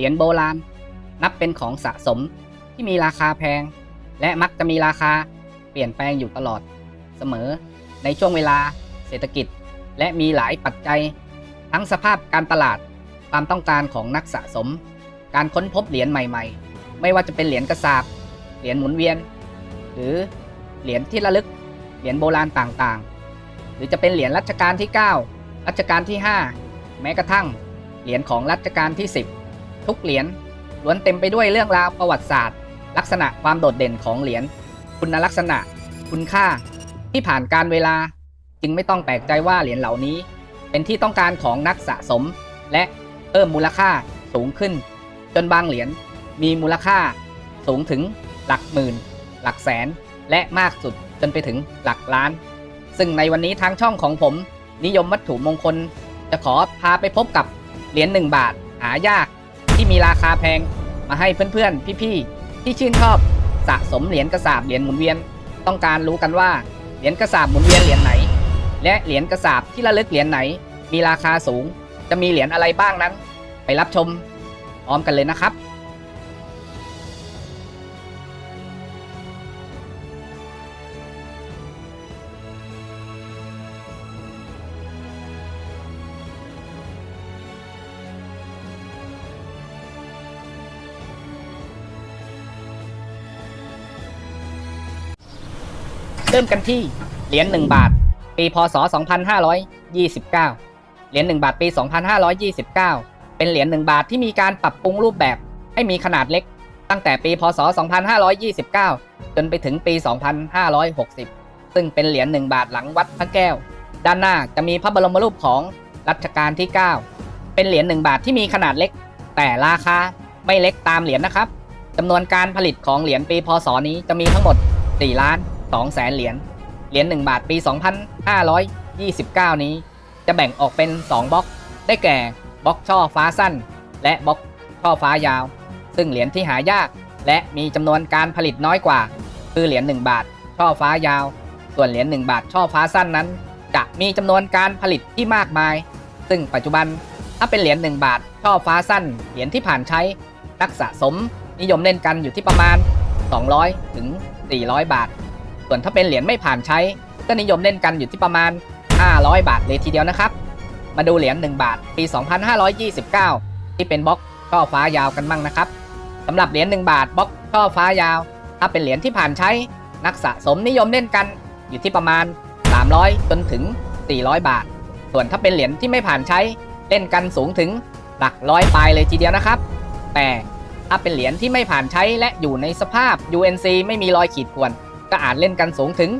เหรียญโบราณ นับเป็นของสะสมที่มีราคาแพง และมักจะมีราคาเปลี่ยนแปลงอยู่ตลอด เสมอในช่วงเวลาเศรษฐกิจ และมีหลายปัจจัย ทั้งสภาพการตลาดความต้องการของนักสะสม การค้นพบเหรียญใหม่ ๆ ไม่ว่าจะเป็นเหรียญกระสาบเหรียญหมุนเวียน หรือเหรียญที่ระลึก เหรียญโบราณต่างๆ หรือจะเป็นเหรียญรัชกาลที่ 9 รัชกาลที่ 5 แม้กระทั่ง เหรียญของรัชกาลที่ 10 ทุกเหรียญล้วนเต็มไปด้วยเรื่องราวประวัติศาสตร์ ลักษณะความโดดเด่นของเหรียญคุณลักษณะ คุณค่า ที่ผ่านการเวลา จึงไม่ต้องแปลกใจว่าเหรียญเหล่านี้ เป็นที่ต้องการของนักสะสม และเพิ่มมูลค่าสูงขึ้น จนบางเหรียญมีมูลค่าสูงถึงหลักหมื่น หลักแสน และมากสุดจนไปถึงหลักล้าน ซึ่งในวันนี้ทางช่องของผม นิยมวัตถุมงคล จะขอพาไปพบกับเหรียญ1บาทหายาก มีราคาแพง มาให้เพื่อนๆ พี่ๆ ที่ชื่นชอบสะสมเหรียญกระสาบเหรียญหมุนเวียน ต้องการรู้กันว่าเหรียญกระสาบหมุนเวียนเหรียญไหน และเหรียญกระสาบที่ระลึกเหรียญไหน มีราคาสูง จะมีเหรียญอะไรบ้างนั้น ไปรับชมพร้อมกันเลยนะครับ เริ่มกันที่เหรียญ1บาท ปีพศ 2529 เหรียญ1บาทปี 2529 เป็นเหรียญ1บาทที่มีการปรับปรุงรูปแบบให้มีขนาดเล็ก ตั้งแต่ปีพศ 2529 จนไปถึงปี 2560 ซึ่งเป็นเหรียญ1บาทหลังวัดพระแก้ว ด้านหน้าจะมีพระบรมรูปของรัชกาลที่ 9 เป็นเหรียญ1บาทที่มีขนาดเล็ก แต่ราคาไม่เล็กตามเหรียญนะครับจำนวนการผลิตของเหรียญปีพศนี้จะมีทั้งหมด 4 ล้าน 2แสนเหรียญ เหรียญ1บาทปี 2529 นี้ จะแบ่งออกเป็น 2บล็อก ได้แก่บล็อกช่อฟ้าสั้น และบล็อกช่อฟ้ายาว ซึ่งเหรียญที่หายาก และมีจำนวนการผลิตน้อยกว่า คือเหรียญ1บาท ช่อฟ้ายาว ส่วนเหรียญ1บาทช่อฟ้าสั้นนั้น จะมีจำนวนการผลิตที่มากมาย ซึ่งปัจจุบันถ้าเป็นเหรียญ1บาท ช่อฟ้าสั้น เหรียญที่ผ่านใช้นักสะสมนิยมเล่นกันอยู่ที่ประมาณ 200 ถึง 400 บาท ส่วนถ้าเป็นเหรียญไม่ผ่านใช้ ก็นิยมเล่นกันอยู่ที่ประมาณ 500 บาทเลยทีเดียวนะครับ มาดูเหรียญ1บาทปี 2529 ที่เป็นบล็อกช่อฟ้ายาวกันบ้างนะครับสำหรับเหรียญ1บาทบล็อกช่อฟ้ายาว ถ้าเป็นเหรียญที่ผ่านใช้ นักสะสมนิยมเล่นกันอยู่ที่ประมาณ 300 จนถึง 400 บาท ส่วนถ้าเป็นเหรียญที่ไม่ผ่านใช้เล่นกันสูงถึงหลักร้อยปลายเลยทีเดียวนะครับ แต่ถ้าเป็นเหรียญที่ไม่ผ่านใช้และอยู่ในสภาพ UNC ไม่มีรอยขีดข่วน ก็อาจเล่นกันสูงถึง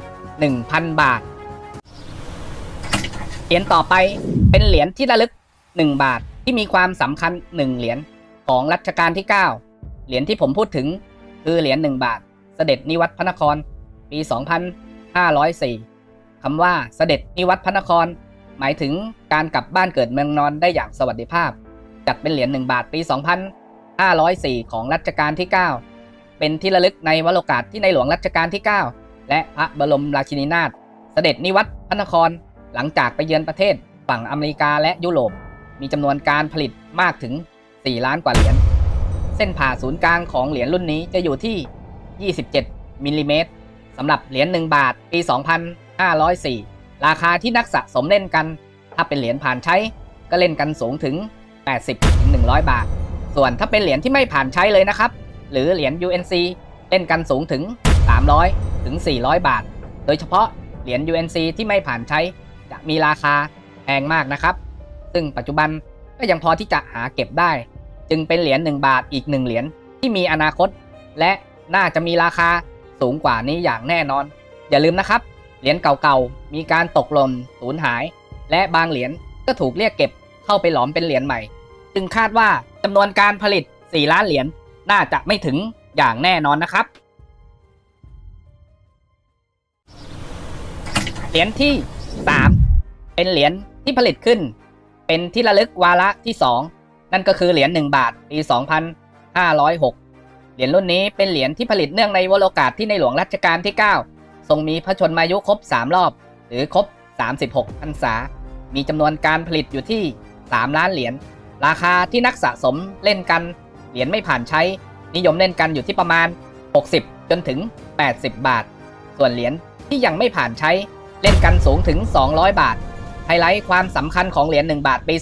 1,000 บาท เหรียญต่อไปเป็นเหรียญที่ระลึก 1 บาทที่มีความสำคัญ 1 เหรียญของรัชกาลที่ 9 เหรียญที่ผมพูดถึงคือเหรียญ 1 บาท เสด็จนิวัตพระนคร ปี 2504คำว่าเสด็จนิวัตพระนคร หมายถึงการกลับบ้านเกิดเมืองนอนได้อย่างสวัสดิภาพ จัดเป็นเหรียญ 1 บาทปี 2504 ของรัชกาลที่ 9 เป็นที่ระลึกในวโรกาสที่ในหลวงรัชกาลที่ 9 และพระบรมราชินีนาถเสด็จนิวัตรพระนครหลังจากไปเยือนประเทศฝั่งอเมริกาและยุโรป มีจำนวนการผลิตมากถึง 4 ล้านกว่าเหรียญ เส้นผ่าศูนย์กลางของเหรียญรุ่นนี้จะอยู่ที่ 27 มิลลิเมตรสำหรับเหรียญ1บาทปี 2504 ราคาที่นักสะสมเล่นกัน ถ้าเป็นเหรียญผ่านใช้ก็เล่นกันสูงถึง 80-100 บาท ส่วนถ้าเป็นเหรียญที่ไม่ผ่านใช้เลยนะครับ หรือเหรียญ UNC เล่นกันสูงถึง 300 ถึง 400 บาท โดยเฉพาะเหรียญ UNC ที่ไม่ผ่านใช้จะมีราคาแพงมากนะครับ ซึ่งปัจจุบันก็ยังพอที่จะหาเก็บได้ จึงเป็นเหรียญ 1 บาทอีก 1 เหรียญที่มีอนาคต และน่าจะมีราคาสูงกว่านี้อย่างแน่นอน อย่าลืมนะครับ เหรียญเก่าๆ มีการตกหล่นสูญหาย และบางเหรียญก็ถูกเรียกเก็บเข้าไปหลอมเป็นเหรียญใหม่ จึงคาดว่าจำนวนการผลิต 4 ล้านเหรียญ น่าจะไม่ถึงอย่างแน่นอนนะครับ เหรียญที่ 3 เป็นเหรียญที่ผลิตขึ้น เป็นที่ระลึกวาระที่ 2 นั่นก็คือเหรียญ1บาทปี 2506 เหรียญรุ่นนี้เป็นเหรียญที่ผลิตเนื่องในวโรกาสที่ในหลวงรัชกาลที่ 9 ทรงมีพระชนมายุครบ 3 รอบ หรือครบ 36พรรษา มีจำนวนการผลิตอยู่ที่ 3 ล้านเหรียญราคาที่นักสะสมเล่นกัน เหรียญไม่ผ่านใช้ นิยมเล่นกันอยู่ที่ประมาณ 60 จนถึง 80 บาท ส่วนเหรียญที่ยังไม่ผ่านใช้เล่นกันสูงถึง 200 บาท ไฮไลท์ความสำคัญของเหรียญ1บาทปี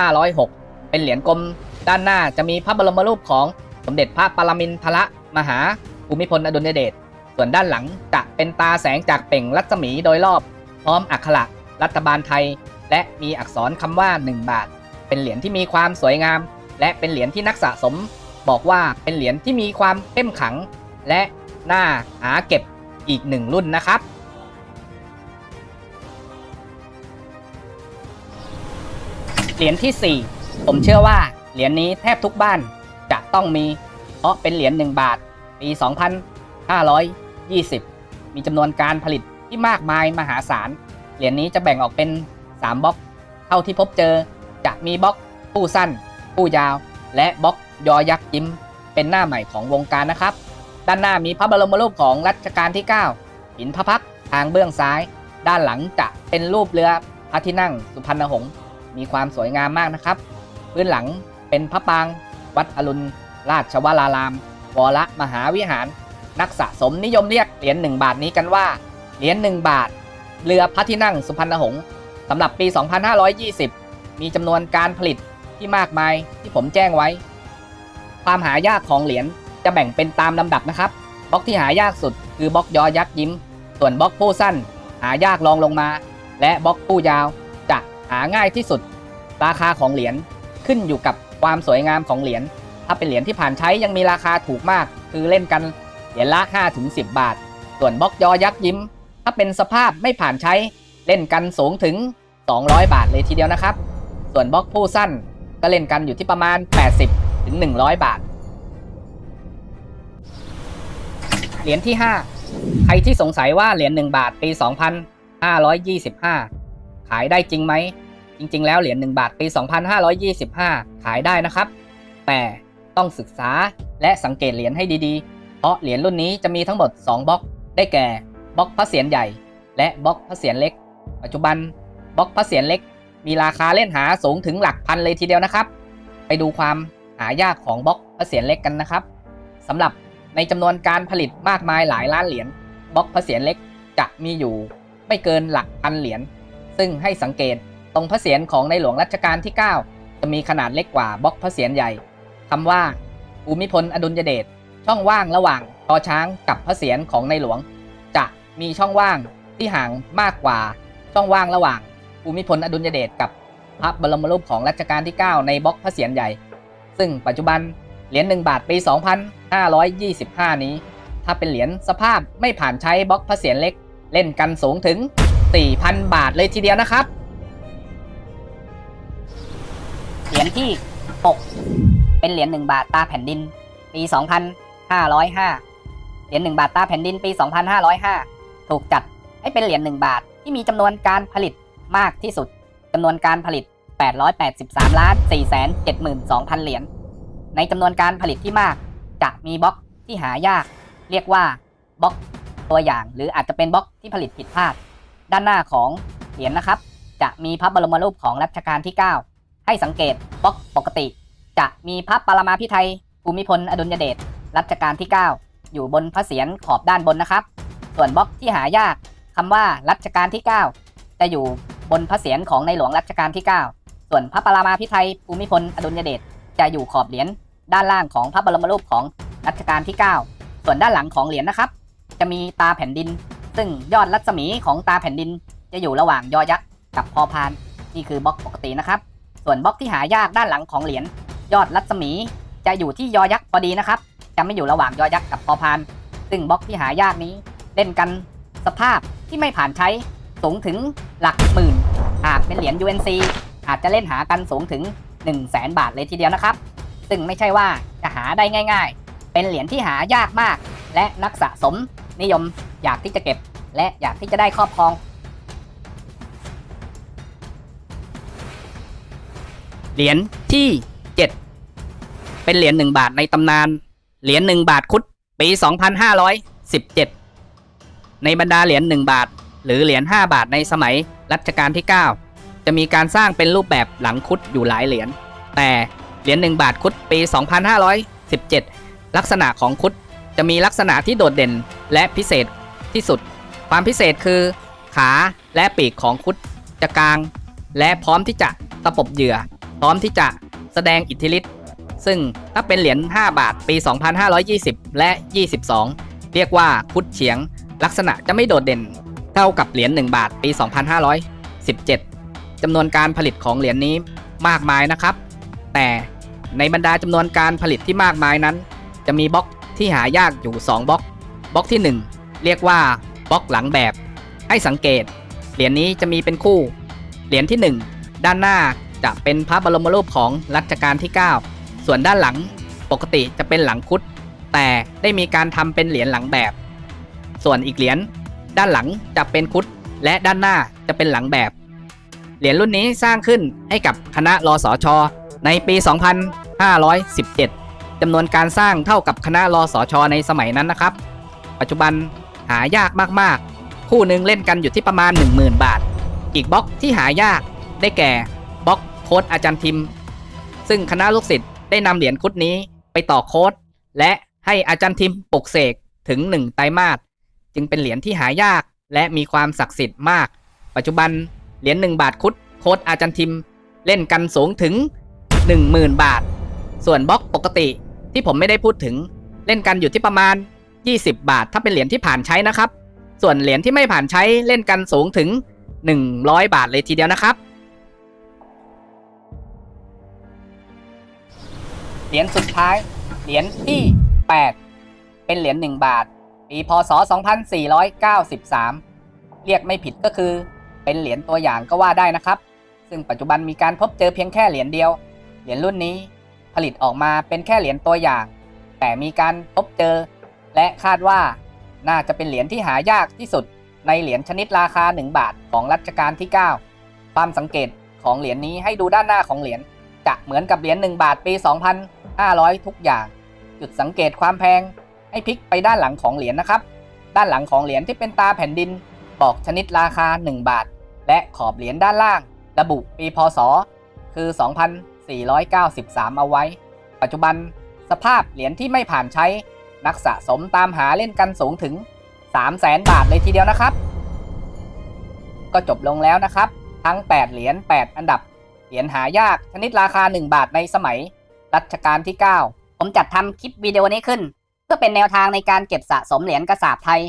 2506 เป็นเหรียญกลมด้านหน้าจะมีพระบรมรูปของสมเด็จพระปรมินทรมหาภูมิพลอดุลยเดช ส่วนด้านหลังจะเป็นตาแสงจากเป่งรัศมีโดยรอบ พร้อมอักขระรัฐบาลไทย และมีอักษรคำว่า 1 บาท เป็นเหรียญที่มีความสวยงาม และเป็นเหรียญที่นักสะสม บอกว่าเป็นเหรียญที่มีความเข้มขัง และน่าหาเก็บอีกหนึ่งรุ่นนะครับ เหรียญที่ 4 ผมเชื่อว่าเหรียญนี้แทบทุกบ้านจะต้องมี เพราะเป็นเหรียญ1บาทปี 2520 มีจำนวนการผลิตที่มากมายมหาศาล เหรียญนี้จะแบ่งออกเป็น 3บล็อก เท่าที่พบเจอจะมีบล็อกผู้สั้น ผู้ยาว และบล็อกยอยักษ์ยิ้ม เป็นหน้าใหม่ของวงการนะครับ ด้านหน้ามีพระบรมรูปของรัชกาลที่ 9 หินพระพักทางเบื้องซ้าย ด้านหลังจะเป็นรูปเรือพระที่นั่งสุพรรณหงษ์มีความสวยงามมากนะครับ พื้นหลังเป็นพระปาง วัดอรุณ ราชวรารามวรมหาวิหาร นักสะสมนิยมเรียกเหรียญ1บาทนี้กันว่าเหรียญ1บาท เรือพระที่นั่งสุพรรณหงษ์สำหรับปี 2520 มีจำนวนการผลิต ที่มากมายที่ผมแจ้งไว้ ความหายากของเหรียญจะแบ่งเป็นตามลำดับนะครับ บล็อกที่หายากสุดคือบล็อกยอยักษ์ยิ้ม ส่วนบล็อกผู้สั้น หายากรองลงมา และบล็อกผู้ยาวจะหาง่ายที่สุด ราคาของเหรียญขึ้นอยู่กับความสวยงามของเหรียญถ้าเป็นเหรียญที่ผ่านใช้ยังมีราคาถูกมาก คือเล่นกันเหรียญละ5-10 บาท ส่วนบล็อกยอยักษ์ยิ้ม ถ้าเป็นสภาพไม่ผ่านใช้เล่นกันสูงถึง 200 บาทเลยทีเดียวนะครับ ส่วนบล็อกผู้สั้น ก็เล่นกันอยู่ที่ประมาณ 80ถึง100 บาท เหรียญที่ 5 ใครที่สงสัยว่าเหรียญ1บาทปี 2525 ขายได้จริงไหม จริง ๆ แล้วเหรียญ1บาทปี 2525 ขายได้นะครับ แต่ต้องศึกษาและสังเกตเหรียญให้ดีๆ เพราะเหรียญรุ่นนี้จะมีทั้งหมด 2บล็อก ได้แก่บล็อกพระเศียรใหญ่ และบล็อกพระเศียรเล็ก ปัจจุบันบล็อกพระเศียรเล็ก มีราคาเล่นหาสูงถึงหลักพันเลยทีเดียวนะครับ ไปดูความหายากของบล็อกพระเศียรเล็กกันนะครับสำหรับในจำนวนการผลิตมากมายหลายล้านเหรียญบล็อกพระเศียรเล็กจะมีอยู่ไม่เกินหลักพันเหรียญซึ่งให้สังเกตตรงพระเศียรของในหลวงรัชกาลที่ 9 จะมีขนาดเล็กกว่าบล็อกพระเศียรใหญ่คำว่าภูมิพลอดุลยเดชช่องว่างระหว่างชอช้างกับพระเศียรของในหลวง จะมีช่องว่างที่ห่างมากกว่าช่องว่างระหว่าง ภูมิพลอดุลยเดชกับพระบรมรูปของรัชกาลที่ 9 ในบล็อกพระเศียรใหญ่ ซึ่งปัจจุบันเหรียญ1บาทปี 2525 นี้ ถ้าเป็นเหรียญสภาพไม่ผ่านใช้บล็อกพระเศียรเล็ก เล่นกันสูงถึง 4,000 บาทเลยทีเดียวนะครับ เหรียญที่ 6 เป็นเหรียญ1บาทตาแผ่นดิน ปี 2505 เหรียญ1บาทตาแผ่นดินปี 2505 ถูกจัดให้เป็นเหรียญ1บาทที่มีจำนวนการผลิต มากที่สุดจำนวนการผลิต 883ล้าน472,000 เหรียญ ในจำนวนการผลิตที่มาก จะมีบล็อกที่หายาก เรียกว่าบล็อกตัวอย่าง หรืออาจจะเป็นบล็อกที่ผลิตผิดพลาด ด้านหน้าของเหรียญนะครับ จะมีพระบรมรูปของรัชกาลที่ 9 ให้สังเกตบล็อกปกติ จะมีพระปรมาภิไธยภูมิพลอดุลยเดชรัชกาลที่ 9 อยู่บนพระเศียรขอบด้านบนนะครับ ส่วนบล็อกที่หายากคำว่ารัชกาลที่ 9 จะอยู่ บนพระเศียรของในหลวงรัชกาลที่ 9 ส่วนพระปรามาภิไธยภูมิพลอดุลยเดชจะอยู่ขอบเหรียญด้านล่างของพระบรมรูปของรัชกาลที่ 9 ส่วนด้านหลังของเหรียญนะครับ จะมีตาแผ่นดิน ซึ่งยอดรัศมีของตาแผ่นดิน จะอยู่ระหว่างยอยักษ์กับพอพาน นี่คือบล็อกปกตินะครับ ส่วนบล็อกที่หายากด้านหลังของเหรียญยอดรัศมีจะอยู่ที่ยอยักษ์พอดีนะครับ จะไม่อยู่ระหว่างยอยักษ์กับพอพาน ซึ่งบล็อกที่หายากนี้เล่นกันสภาพที่ไม่ผ่านใช้ สูงถึงหลักหมื่น หากเป็นเหรียญ UNC อาจจะเล่นหากันสูงถึง 1 0 0 0 0แสนบาทเลยทีเดียวนะครับ ซึ่งไม่ใช่ว่าจะหาได้ง่าย ๆ เป็นเหรียญที่หายากมาก และนักสะสมนิยมอยากที่จะเก็บ และอยากที่จะได้ครอบครองเหรียญที่ 7 เป็นเหรียญ1บาทในตำนาน เหรียญ1บาทคุดปี 2517 ในบรรดาเหรียญ1บาท หรือเหรียญ5 บาทในสมัยรัชกาลที่ 9 จะมีการสร้างเป็นรูปแบบหลังคุดอยู่หลายเหรียญ แต่เหรียญ1บาทคุดปี 2517 ลักษณะของคุดจะมีลักษณะที่โดดเด่นและพิเศษที่สุด ความพิเศษคือ ขาและปีกของคุดจะกลาง และพร้อมที่จะตะปบเหยื่อ พร้อมที่จะแสดงอิทธิฤทธิ์ซึ่งถ้าเป็นเหรียญ5บาทปี 2520 และ 22 เรียกว่าคุดเฉียง ลักษณะจะไม่โดดเด่น เท่ากับเหรียญ1บาทปี 2517 จำนวนการผลิตของเหรียญนี้มากมายนะครับ แต่ในบรรดาจำนวนการผลิตที่มากมายนั้น จะมีบล็อกที่หายากอยู่ 2บล็อก บล็อกที่ 1 เรียกว่าบล็อกหลังแบบ ให้สังเกต เหรียญนี้จะมีเป็นคู่ เหรียญที่ 1 ด้านหน้าจะเป็นพระบรมรูปของรัชกาลที่ 9 ส่วนด้านหลังปกติจะเป็นหลังคุด แต่ได้มีการทำเป็นเหรียญหลังแบบ ส่วนอีกเหรียญ ด้านหลังจะเป็นคุด และด้านหน้าจะเป็นหลังแบบ เหรียญรุ่นนี้สร้างขึ้นให้กับคณะรอสอชอในปี 2517จำนวนการสร้างเท่ากับคณะรอสอชอในสมัยนั้นนะครับ ปัจจุบันหายากมากๆ คู่หนึ่งเล่นกันอยู่ที่ประมาณ 10,000 บาท อีกบล็อกที่หายากได้แก่บล็อกโค้ดอาจารย์ทิม ซึ่งคณะลูกศิษย์ได้นำเหรียญคุดนี้ไปต่อโค้ดและให้อาจารย์ทิมปลุกเสกถึง 1 ไตรมาส จึงเป็นเหรียญที่หายาก และมีความศักดิ์สิทธิ์มาก ปัจจุบันเหรียญ1บาทคุดโค้ดอาจารย์ทิม เล่นกันสูงถึง 10,000 บาท ส่วนบล็อกปกติที่ผมไม่ได้พูดถึง เล่นกันอยู่ที่ประมาณ 20 บาท ถ้าเป็นเหรียญที่ผ่านใช้นะครับ ส่วนเหรียญที่ไม่ผ่านใช้เล่นกันสูงถึง 100 บาทเลยทีเดียวนะครับเหรียญสุดท้าย เหรียญที่ 8 เป็นเหรียญ1บาท ปีพศ 2493 เรียกไม่ผิดก็คือ เป็นเหรียญตัวอย่างก็ว่าได้นะครับ ซึ่งปัจจุบันมีการพบเจอเพียงแค่เหรียญเดียว เหรียญรุ่นนี้ผลิตออกมาเป็นแค่เหรียญตัวอย่าง แต่มีการพบเจอ และคาดว่าน่าจะเป็นเหรียญที่หายากที่สุดในเหรียญชนิดราคา 1 บาทของรัชกาลที่ 9 ความสังเกตของเหรียญนี้ให้ดูด้านหน้าของเหรียญจะเหมือนกับเหรียญ1บาทปี 2500 ทุกอย่าง จุดสังเกตความแพง ให้พลิกไปด้านหลังของเหรียญนะครับ ด้านหลังของเหรียญที่เป็นตาแผ่นดิน บอกชนิดราคา 1 บาท และขอบเหรียญด้านล่าง ระบุปีพศ คือ 2493 เอาไว้ ปัจจุบันสภาพเหรียญที่ไม่ผ่านใช้ นักสะสมตามหาเล่นกันสูงถึง 300,000 บาทเลยทีเดียวนะครับ ก็จบลงแล้วนะครับ ทั้ง 8 เหรียญ 8 อันดับ เหรียญหายากชนิดราคา 1 บาทในสมัยรัชกาลที่ 9 ผมจัดทำคลิปวิดีโอนี้ขึ้น เพื่อเป็นแนวทางในการเก็บสะสมเหรียญกระสาบไทย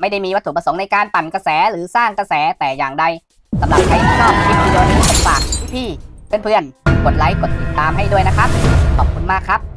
ไม่ได้มีวัตถุประสงค์ในการปั่นกระแสหรือสร้างกระแสแต่อย่างใดสำหรับใครที่ชอบคลิปวิดีโอนี้ฝากพี่ๆเพื่อนๆกดไลค์กดติดตามให้ด้วยนะครับ ขอบคุณมากครับ